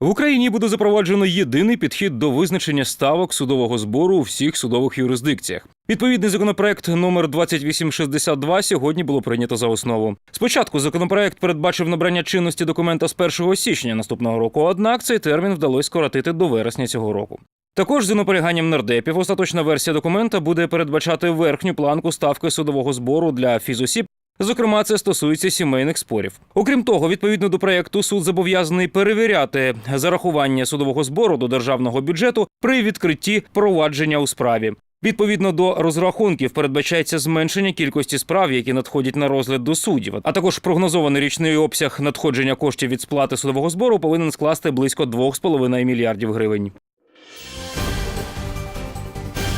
В Україні буде запроваджено єдиний підхід до визначення ставок судового збору у всіх судових юрисдикціях. Відповідний законопроект номер 2862 сьогодні було прийнято за основу. Спочатку законопроект передбачив набрання чинності документа з 1 січня наступного року, однак цей термін вдалося скоротити до вересня цього року. Також за наполяганням нардепів остаточна версія документа буде передбачати верхню планку ставки судового збору для фізосіб Зокрема, це стосується сімейних спорів. Окрім того, відповідно до проекту, суд зобов'язаний перевіряти зарахування судового збору до державного бюджету при відкритті провадження у справі. Відповідно до розрахунків передбачається зменшення кількості справ, які надходять на розгляд до суддів, а також прогнозований річний обсяг надходження коштів від сплати судового збору повинен скласти близько 2,5 мільярдів гривень.